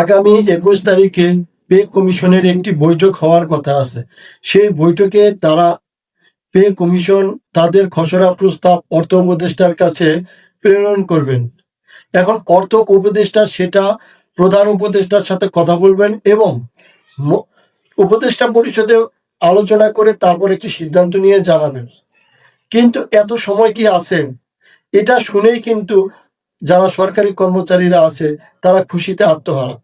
আগামী একুশ তারিখে পে কমিশনের একটি বৈঠক হওয়ার কথা আছে। সেই বৈঠকে তারা পে কমিশন তাদের খসড়া প্রস্তাব অর্থ উপদেষ্টার কাছে প্রেরণ করবেন। এখন অর্থ উপদেষ্টা সেটা প্রধান উপদেষ্টার সাথে কথা বলবেন এবং উপদেষ্টা পরিষদে আলোচনা করে তারপর একটি সিদ্ধান্ত নিয়ে জানাবেন। কিন্তু এত সময় কি আছে? এটা শুনেই কিন্তু যারা সরকারি কর্মচারীরা আছে, তারা খুশিতে আত্মহারা।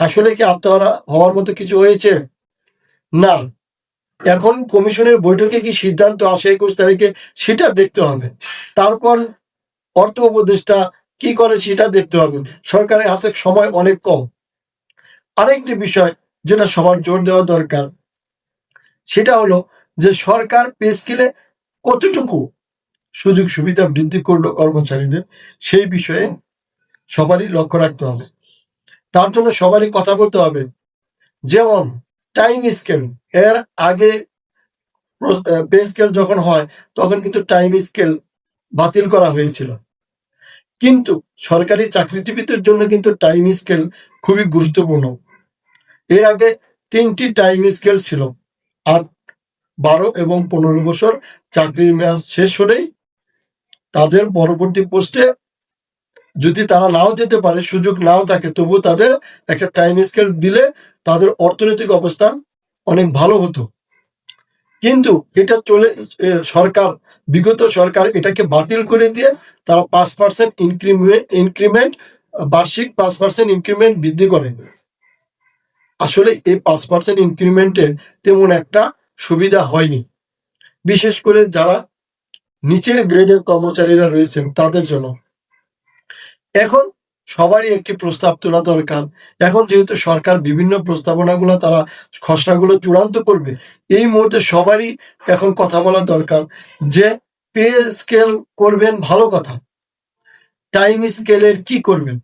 আসলে কি আত্মহারা হওয়ার মতো কিছু হয়েছে? না। এখন কমিশনের বৈঠকে কি সিদ্ধান্ত আসে একুশ তারিখে সেটা দেখতে হবে। তারপর অর্থ উপদেষ্টা কি করে সেটা দেখতে হবে। সরকারের হাতে সময় অনেক কম। আরেকটি বিষয় যেটা সবার জোর দেওয়া দরকার, সেটা হলো যে সরকার পে স্কেলে কতটুকু সুযোগ সুবিধা বৃদ্ধি করল কর্মচারীদের, সেই বিষয়ে সবারই লক্ষ্য রাখতে হবে। তার জন্য সবারই কথা বলতে হবে। যেমন টাইম স্কেল এর আগে পে স্কেল যখন হয়, তখন কিন্তু টাইম স্কেল বাতিল করা হয়েছিল। কিন্তু সরকারি চাকরিজীবীদের জন্য কিন্তু টাইম স্কেল খুবই গুরুত্বপূর্ণ। এর আগে তিনটি টাইম স্কেল ছিল, আট, বারো এবং পনেরো বছর। চাকরির মেয়াদ শেষ হলেই তাদের পরবর্তী পোস্টে যদি তারা নাও যেতে পারে, সুযোগ নাও থাকে তবু তাদের একটা টাইম স্কেল দিলে তাদের অর্থনৈতিক অবস্থা অনেক ভালো হতো। কিন্তু এটা চলে সরকার, বিগত সরকার এটাকে বাতিল করে দিয়ে তারা পাঁচ পার্সেন্ট ইনক্রিমেন্ট ইনক্রিমেন্ট বার্ষিক পাঁচ পার্সেন্ট ইনক্রিমেন্ট বৃদ্ধি করে। আসলে এই পাঁচ পার্সেন্ট ইনক্রিমেন্টের তেমন একটা সুবিধা হয়নি। বিশেষ করে যারা নিচের গ্রেডের কর্মচারীরা রয়েছেন, তাদের জন্য। এখন সবারই একটি প্রস্তাব তোলা দরকার। এখন যেহেতু সরকার বিভিন্ন প্রস্তাবনাগুলো তারা খসড়াগুলো চূড়ান্ত করবে, এই মুহূর্তে সবারই এখন কথা বলা দরকার যে পে স্কেল করবেন ভালো কথা, টাইম স্কেলের কি করবেন?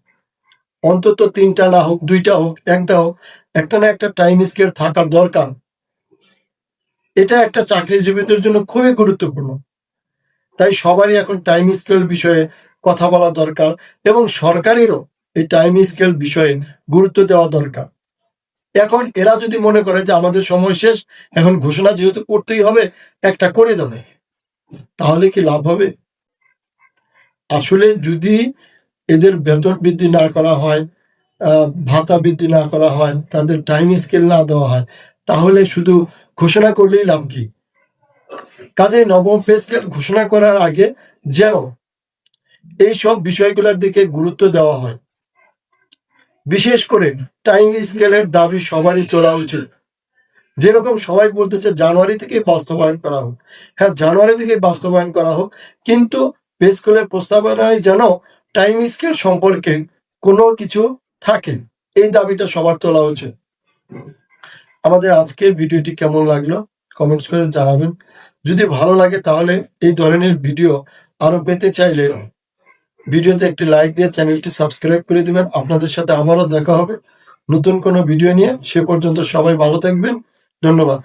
অন্তত তিনটা না হোক, দুইটা হোক, একটা হোক, একটা না একটা টাইম স্কেল থাকা দরকার। এটা একটা চাকরিজীবীদের জন্য খুবই গুরুত্বপূর্ণ। তাই সবারই এখন টাইম স্কেল বিষয়ে কথা বলা দরকার এবং সরকারেরও এই টাইম স্কেল বিষয়ে গুরুত্ব দেওয়া দরকার। এখন এরা যদি মনে করে যে আমাদের সময় শেষ, এখন ঘোষণা যেহেতু করতেই হবে, একটা করে দেবে তাহলে কি লাভ হবে? আসলে যদি এদের বেতন বৃদ্ধি না করা হয় ভাতা বৃদ্ধি না করা হয়, তাদের টাইম স্কেল না দেওয়া হয়, তাহলে শুধু ঘোষণা করলেই লাভ কি? কাজে নবম পে স্কেল ঘোষণা করার আগে যেন এই সব বিষয়গুলোর দিকে গুরুত্ব দেওয়া হয়। বিশেষ করে টাইম স্কেলের দাবি সবারই তোলা উচিত। যেরকম সবাই বলতেছে জানুয়ারি থেকে বাস্তবায়ন করা হোক। হ্যাঁ জানুয়ারি থেকে বাস্তবায়ন করা হোক, কিন্তু স্কেলের প্রস্তাবনায় যেন টাইম স্কেল সম্পর্কে কোনো কিছু থাকে, এই দাবিটা সবার তোলা উচিত। আমাদের আজকের ভিডিওটি কেমন লাগল কমেন্টস করে জানাবেন। যদি ভালো লাগে তাহলে এই ধরনের ভিডিও আরও পেতে চাইলে ভিডিওতে একটি লাইক দিয়ে চ্যানেলটি সাবস্ক্রাইব করে দিবেন। আপনাদের সাথে আবারও দেখা হবে। নতুন কোনো ভিডিও নিয়ে সে পর্যন্ত সবাই ভালো থাকবেন। ধন্যবাদ।